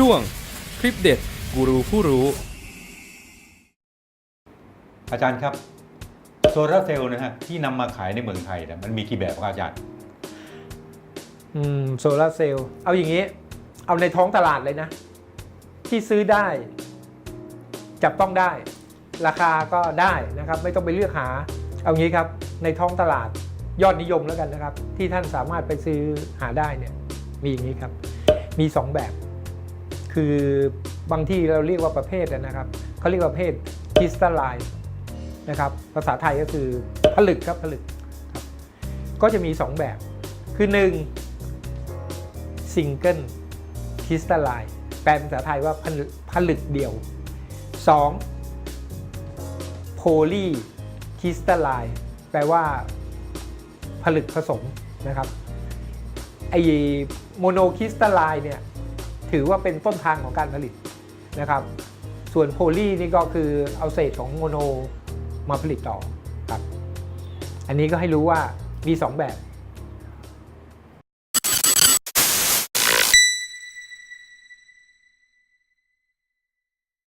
ช่วงคลิปเด็ดกูรูผู้รู้ อาจารย์ครับโซลาร์เซลล์นะฮะที่นำมาขายในเมืองไทยเนี่ยมันมีกี่แบบครับอาจารย์ อืมโซลาร์เซลล์เอาอย่างนี้ เอาในท้องตลาดเลยนะ ที่ซื้อได้ จับต้องได้ ราคาก็ได้นะครับ ไม่ต้องไปเลือกหา เอางี้ครับ ในท้องตลาดยอดนิยมแล้วกันนะครับ ที่ท่านสามารถไปซื้อหาได้เนี่ยมีอย่างนี้ครับ มี 2 แบบ คือบางที่เราเรียกว่าประเภทนะครับเขาเรียกประเภทคริสตัลไลน์นะครับภาษาไทยก็คือผลึกครับผลึก ก็จะมี 2 แบบ คือ1ซิงเกิลคริสตัลไลน์แปลเป็นภาษาไทยว่าผลึกผลึกเดียว 2. โพลีคริสตัลไลน์แปลว่าผลึกผสมนะครับไอโมโนคริสตัลไลน์เนี่ย ถือว่าเป็นต้นทางของการผลิตนะครับ ส่วนโพลีนี่ก็คือเอาเศษของโมโนมาผลิตต่อครับ อันนี้ก็ให้รู้ว่ามี 2 แบบ